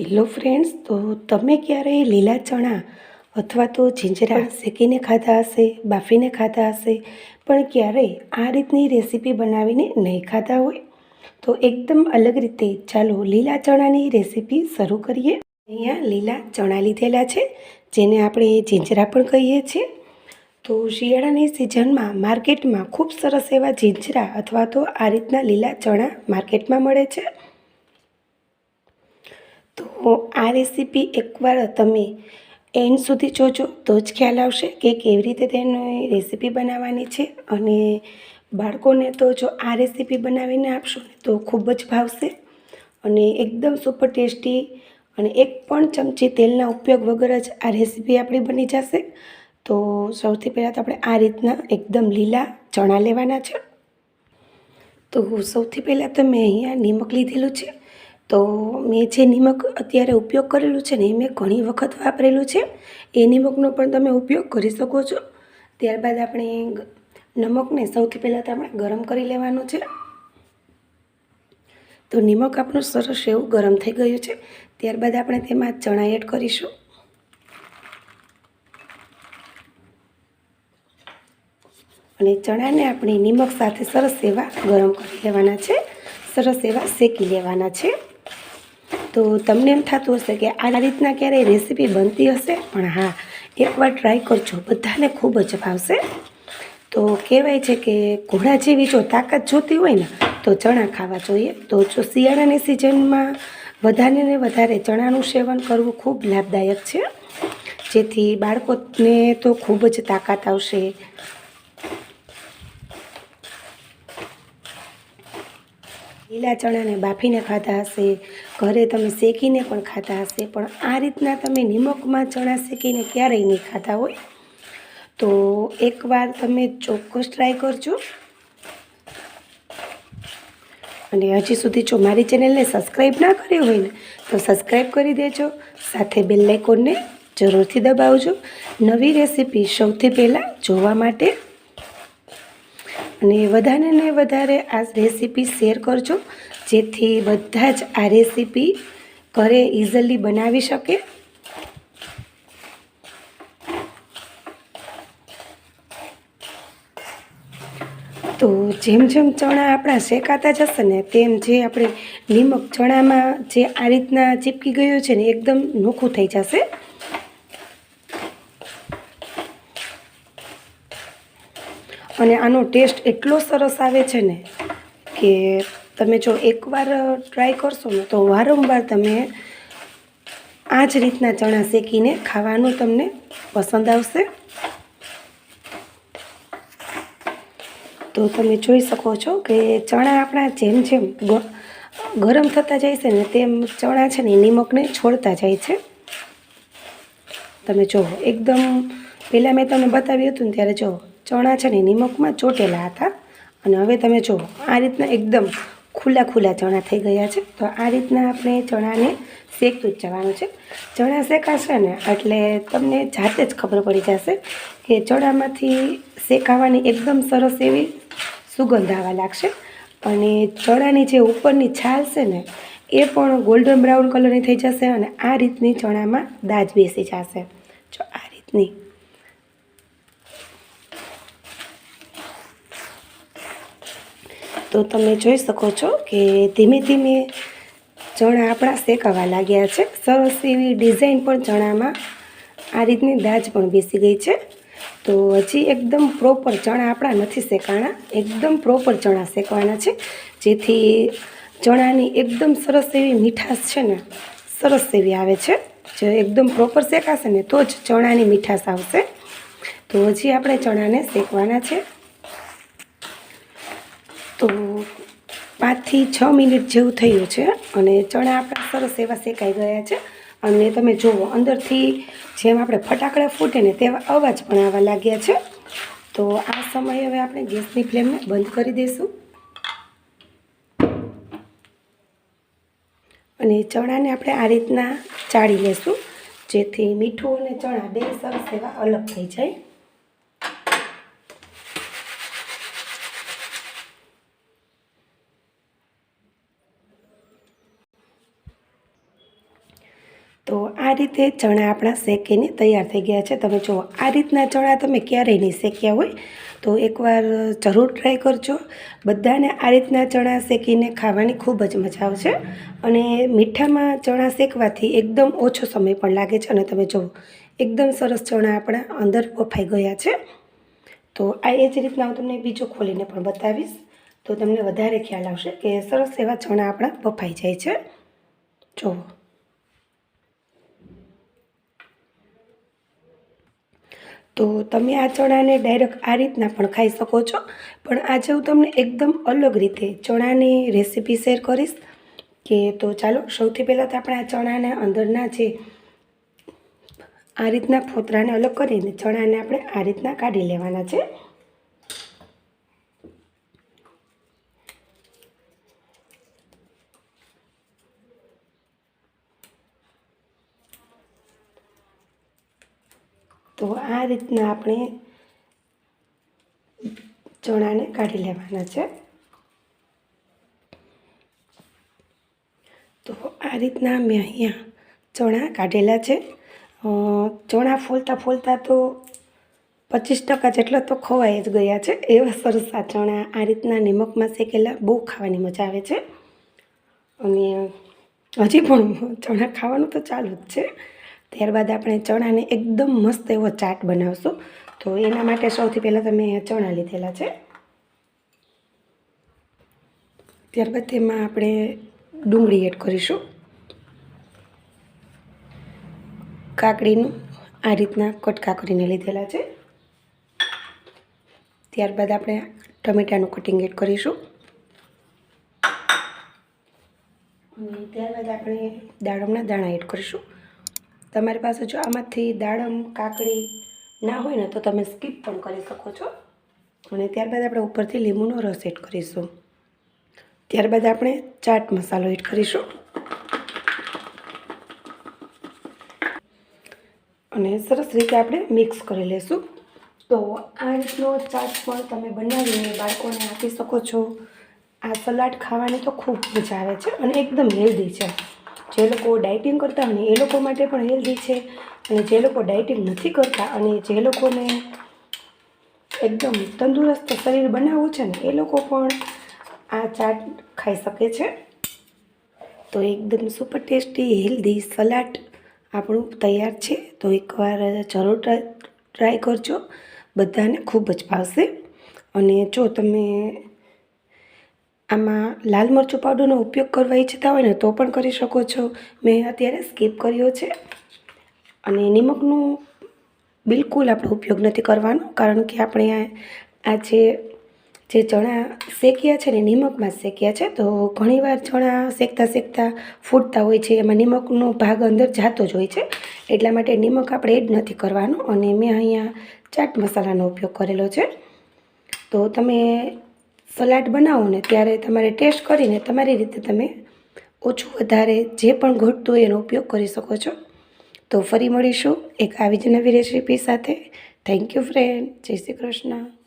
Hello friends, તો તમે ક્યારેય લીલા ચણા અથવા તો જીંજરા શેકીને ખાધા હશે, બાફીને ખાધા હશે, પણ ક્યારેય આ રીતની રેસીપી બનાવીને નહીં ખાધા હોય? તો એકદમ અલગ રીતે ચાલો લીલા ચણાની રેસીપી શરૂ કરીએ. અહીંયા લીલા ચણા લીધેલા છે, જેને આપણે જીંજરા પણ કહીએ છીએ. તો શિયાળાની સિઝનમાં માર્કેટમાં ખૂબ સરસ એવા જીંજરા અથવા તો આ રીતના લીલા ચણા માર્કેટમાં મળે છે. તો આ રેસીપી એકવાર તમે એન્ડ સુધી જોજો. તો જ ખ્યાલ આવશે કે કેવી રીતે તેની રેસીપી બનાવવાની છે. અને બાળકોને તો જો આ રેસીપી બનાવીને આપશો તો ખૂબ જ ભાવશે. અને એકદમ સુપર ટેસ્ટી અને એક પણ ચમચી તેલના ઉપયોગ વગર જ આ રેસીપી આપણી બની જશે. તો સૌથી પહેલાં તો આપણે આ રીતના એકદમ લીલા ચણા લેવાના છે. તો સૌથી પહેલાં તો મેં અહીંયા નિમક લીધેલું છે. તો મેં જે નિમક અત્યારે ઉપયોગ કરેલું છે ને એ મેં ઘણી વખત વાપરેલું છે. એ નિમકનો પણ તમે ઉપયોગ કરી શકો છો. ત્યારબાદ આપણે નમકને સૌથી પહેલાં તો આપણે ગરમ કરી લેવાનું છે. તો નિમક આપણું સરસ એવું ગરમ થઈ ગયું છે. ત્યારબાદ આપણે તેમાં ચણા એડ કરીશું. અને ચણાને આપણે નિમક સાથે સરસ એવા ગરમ કરી લેવાના છે. સરસ એવા શેકી લેવાના છે. તો તમને એમ થતું હશે કે આ રીતના ક્યારેય રેસીપી બનતી હશે? પણ હા, એકવાર ટ્રાય કરજો. બધાને ખૂબ જ ભાવશે. તો કહેવાય છે કે ઘોડા જેવી જો તાકાત જોતી હોય ને, તો ચણા ખાવા જોઈએ. તો જો શિયાળાની સિઝનમાં વધારે ને વધારે ચણાનું સેવન કરવું ખૂબ લાભદાયક છે. જેથી બાળકોને તો ખૂબ જ તાકાત આવશે. લીલા ચણાને બાફીને ખાતા હશે, ઘરે તમે શેકીને પણ ખાતા હશે, પણ આ રીતના તમે નિમકમાં ચણા શેકીને ક્યારેય નહીં ખાતા હોય. તો એકવાર તમે ચોક્કસ ટ્રાય કરજો. અને હજી સુધી જો મારી ચેનલને સબસ્ક્રાઈબ ના કરી હોય ને, તો સબસ્ક્રાઈબ કરી દેજો. સાથે બેલ આઇકોનને જરૂરથી દબાવજો. નવી રેસીપી સૌથી પહેલાં જોવા માટે અને વધારે ને વધારે આ રેસીપી શેર કરજો, જેથી બધા જ આ રેસીપી ઘરે ઇઝીલી બનાવી શકે. તો જેમ જેમ ચણા આપણા શેકાતા જશે ને તેમ જે આપણે નિમક ચણામાં જે આ રીતના ચીપકી ગયો છે ને એકદમ નોખું થઈ જશે. અને આનો ટેસ્ટ એટલો સરસ આવે છે ને કે તમે જો એકવાર ટ્રાય કરશો ને તો વારંવાર તમે આ જ રીતના ચણા શેકીને ખાવાનું તમને પસંદ આવશે. તો તમે જોઈ શકો છો કે ચણા આપણા જેમ જેમ ગરમ થતા જાય છે ને તેમ ચણા છે ને નિમકને છોડતા જાય છે. તમે જુઓ એકદમ, પહેલાં મેં તમને બતાવ્યું હતું ને ત્યારે જુઓ ચણા છે ને નિમકમાં ચોટેલા હતા. અને હવે તમે જુઓ, આ રીતના એકદમ ખુલ્લા ખુલ્લા ચણા થઈ ગયા છે. તો આ રીતના આપણે ચણાને શેકતું જ જવાનું છે. ચણા શેકાશે ને એટલે તમને જાતે જ ખબર પડી જશે કે ચણામાંથી શેકાવાની એકદમ સરસ એવી સુગંધ આવવા લાગશે. અને ચણાની જે ઉપરની છાલ છે ને, એ પણ ગોલ્ડન બ્રાઉન કલરની થઈ જશે અને આ રીતની ચણામાં દાજ બેસી જશે. જો આ રીતની તો તમે જોઈ શકો છો કે ધીમે ધીમે ચણા આપણા શેકાવા લાગ્યા છે. સરસ એવી ડિઝાઇન પણ ચણામાં આ રીતની દાજ પણ બેસી ગઈ છે. તો હજી એકદમ પ્રોપર ચણા આપણા નથી શેકાણા, એકદમ પ્રોપર ચણા શેકવાના છે. જેથી ચણાની એકદમ સરસ એવી મીઠાશ છે ને, સરસ એવી આવે છે. જે એકદમ પ્રોપર શેકાશે ને તો જ ચણાની મીઠાશ આવશે. તો હજી આપણે ચણાને શેકવાના છે. તો પાંચથી છ મિનિટ જેવું થયું છે અને ચણા આપણા સરસ એવા શેકાઈ ગયા છે. અને તમે જુઓ, અંદરથી જેમ આપણે ફટાકડા ફૂટે ને તેવા અવાજ પણ આવવા લાગ્યા છે. તો આ સમયે હવે આપણે ગેસની ફ્લેમને બંધ કરી દઈશું. અને ચણાને આપણે આ રીતના ચાળી લેશું, જેથી મીઠું અને ચણા બે સરસ એવા અલગ થઈ જાય તો આ રીતે ચણા આપણા શેકીને તૈયાર થઈ ગયા છે. તમે જુઓ, આ રીતના ચણા તમે ક્યારેય નહીં શેક્યા હોય, તો એકવાર જરૂર ટ્રાય કરજો. બધાને આ રીતના ચણા શેકીને ખાવાની ખૂબ જ મજા આવશે અને મીઠામાં ચણા શેકવાથી એકદમ ઓછો સમય પણ લાગે છે. અને તમે જુઓ, એકદમ સરસ ચણા આપણા અંદર બફાઈ ગયા છે. તો આ એ જ રીતના હું તમને બીજું ખોલીને પણ બતાવીશ. તો તમને વધારે ખ્યાલ આવશે કે સરસ એવા ચણા આપણા બફાઈ જાય છે. જુઓ. તો તમે આ ચણાને ડાયરેક્ટ આ રીતના પણ ખાઈ શકો છો. પણ આજે હું તમને એકદમ અલગ રીતે ચણાની રેસીપી શેર કરીશ કે તો ચાલો સૌથી પહેલાં તો આપણે આ ચણાને અંદરના જે આ રીતના ફોતરાને અલગ કરીને ચણાને આપણે આ રીતના કાઢી લેવાના છે. તો આ રીતના આપણે ચણાને કાઢી લેવાના છે. તો આ રીતના મેં અહીંયા ચણા કાઢેલા છે. ચણા ફોલતા ફોલતા તો પચીસ ટકા જેટલા તો ખોવાઈ જ ગયા છે. એવા સરસ આ ચણા આ રીતના નિમકમાં શેકેલા, બહુ ખાવાની મજા આવે છે. અને હજી પણ ચણા ખાવાનું તો ચાલુ જ છે. ત્યારબાદ આપણે ચણાને એકદમ મસ્ત એવો ચાટ બનાવશું. તો એના માટે સૌથી પહેલાં તમે ચણા લીધેલા છે. ત્યારબાદ તેમાં આપણે ડુંગળી એડ કરીશું. કાકડીનું આ રીતના કટકા કરીને લીધેલા છે. ત્યારબાદ આપણે ટમેટાનું કટિંગ એડ કરીશું. ત્યારબાદ આપણે દાડમના દાણા એડ કરીશું. તમારી પાસે જો આમાંથી દાડમ, કાકડી ના હોય ને તો તમે સ્કીપ પણ કરી શકો છો. અને ત્યારબાદ આપણે ઉપરથી લીંબુનો રસ એડ કરીશું. ત્યારબાદ આપણે ચાટ મસાલો એડ કરીશું. અને સરસ રીતે આપણે મિક્સ કરી લઈશું તો આ રીતનો ચાટ પણ તમે બનાવીને બાળકોને આપી શકો છો. આ સલાડ ખાવાની તો ખૂબ મજા આવે છે અને એકદમ હેલ્ધી છે. જે લોકો ડાયટિંગ કરતા હોય એ લોકો માટે પણ હેલ્ધી છે. અને જે લોકો ડાયટિંગ નથી કરતા અને જે લોકોને એકદમ તંદુરસ્ત શરીર બનાવવું છે ને એ લોકો પણ આ ચાટ ખાઈ શકે છે. તો એકદમ સુપર ટેસ્ટી હેલ્ધી સલાડ આપણું તૈયાર છે. તો એકવાર જરૂર ટ્રાય કરજો. બધાને ખૂબ જ ભાવશે. અને જો તમે આમાં લાલ મરચું પાવડરનો ઉપયોગ કરવા ઈચ્છતા હોય ને તો પણ કરી શકો છો. મેં અત્યારે સ્કીપ કર્યો છે. અને નિમકનો બિલકુલ આપણે ઉપયોગ નથી કરવાનો, કારણ કે આપણે આ જે જે ચણા શેક્યા છે ને નિમકમાં શેક્યા છે, તો ઘણીવાર ચણા શેકતા શેકતા ફૂટતા હોય છે. એમાં નિમકનો ભાગ અંદર જાતો જ હોય છે. એટલા માટે નિમક આપણે એડ નથી કરવાનું. અને મેં અહીંયા ચાટ મસાલાનો ઉપયોગ કરેલો છે. તો તમે સલાડ બનાવો ને ત્યારે તમારે ટેસ્ટ કરીને તમારી રીતે તમે ઓછું વધારે જે પણ ઘટતું હોય એનો ઉપયોગ કરી શકો છો. તો ફરી મળીશું એક આવી જ નવી રેસીપી સાથે. થેન્ક યુ ફ્રેન્ડ જય શ્રી કૃષ્ણ.